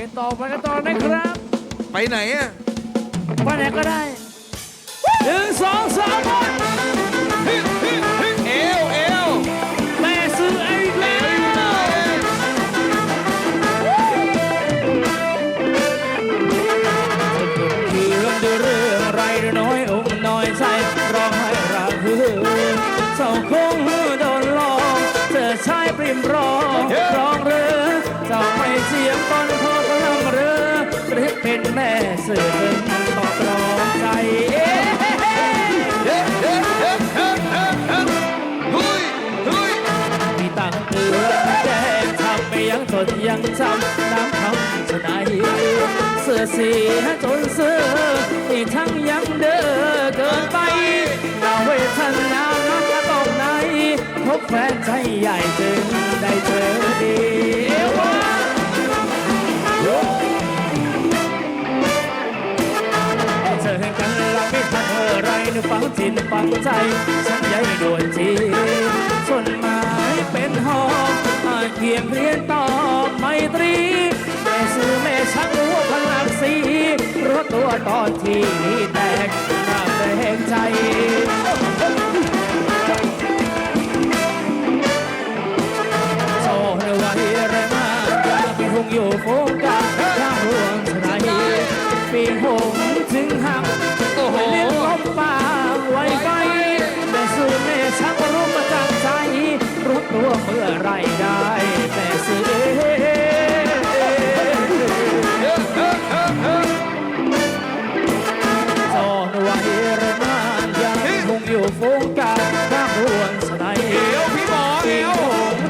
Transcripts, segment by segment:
กันต่อไปกันต่อนะครับ ไปไหนอะไปไหนก็ได้หนึ่งสองสามหมดเอวเอวแม่ซื้อไอ้แล้เอวอยู่ไหนคือเรื่องด้วยเรื่องไรน้อยอกน้อยใจร้องไห้ระเฮือเศร้าคงโดนหลอกเจอชายปริมรองร้องเรือเจ้าไม่เสียงตอนพอกำลังเรือ หรือเป็นแม่สื่อถึงต้องตรองใจเอ๊ะมีตังเตือนแจ้งทำไปยังจนยังจำน้ำคำชะไหนเสื้อสีจนเสื้อที่ทั้งยังเด้อเกินไปน่าเวทนานักตรงไหนพบแฟนใจใหญ่จึงได้เจอดี ฟังจิตฟังใจ ฉันใหญ่ดวนจีส่วนไม้เป็นหอมเพียงเรียนต่อไมตรีแม่ซื้อแม่ชักหัวพลังสีรู้ตัวตอนที่แตกหน้าแตงใจโซ่เไวแรงมากอากเป็หงอยู่โฟกัสถ้าห่วงใครปีหง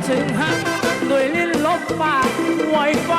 ถึงหักด้วยลิ้นลบปากไหวไฟ